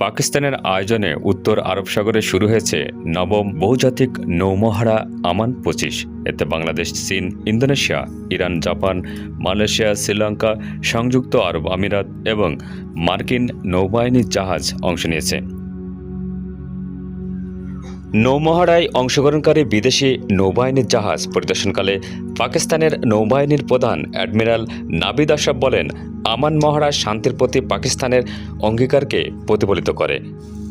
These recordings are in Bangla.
পাকিস্তানের আয়োজনে উত্তর আরব সাগরে শুরু হয়েছে নবম বহুজাতিক নৌমহারা আমান পঁচিশ। এতে বাংলাদেশ, চীন, Indonesia, Iran, Japan, Malaysia, Sri Lanka, সংযুক্ত আরব আমিরাত এবং মার্কিন নৌবাহিনীর জাহাজ অংশ নিয়েছে। নৌমহারায় অংশগ্রহণকারী বিদেশি নৌবাহিনীর জাহাজ পরিদর্শনকালে পাকিস্তানের নৌবাহিনীর প্রধান অ্যাডমিরাল নাবিদ আশরাফ বলেন, আমান মহারা শান্তির প্রতি পাকিস্তানের অঙ্গীকারকে প্রতিফলিত করে,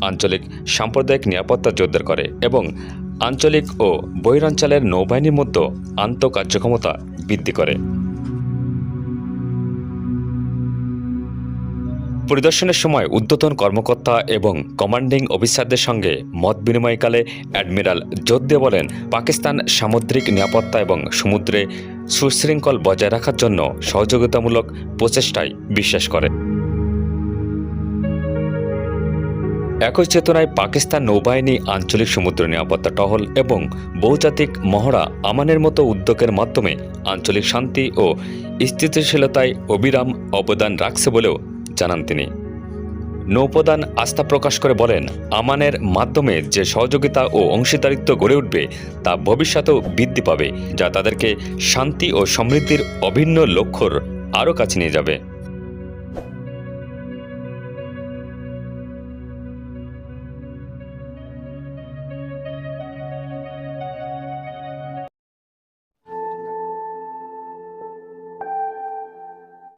আঞ্চলিক সাম্প্রদায়িক নিরাপত্তা জোরদার করে এবং আঞ্চলিক ও বহিরাঞ্চলের নৌবাহিনীর মধ্যে আন্তঃকার্যক্ষমতা বৃদ্ধি করে। পরিদর্শনের সময় উদ্যতন কর্মকর্তা এবং কমান্ডিং অফিসারদের সঙ্গে মত বিনিময়কালে অ্যাডমিরাল দিয়ে বলেন, পাকিস্তান সামুদ্রিক নিরাপত্তা এবং সমুদ্রে সুশৃঙ্খল বজায় রাখার জন্য সহযোগিতামূলক প্রচেষ্টায় বিশ্বাস করে। একই চেতনায় পাকিস্তান নৌবাহিনী আঞ্চলিক সমুদ্র নিরাপত্তা টহল এবং বহুজাতিক মহড়া আমানের মতো উদ্যোগের মাধ্যমে আঞ্চলিক শান্তি ও স্থিতিশীলতায় অবিরাম অবদান রাখছে বলেও জানান তিনি। নৌপ্রধান আস্থা প্রকাশ করে বলেন, আমানের মাধ্যমে যে সহযোগিতা ও অংশীদারিত্ব গড়ে উঠবে, তা ভবিষ্যতেও বৃদ্ধি পাবে, যা তাদেরকে শান্তি ও সমৃদ্ধির অভিন্ন লক্ষ্যর আরও কাছে নিয়ে যাবে।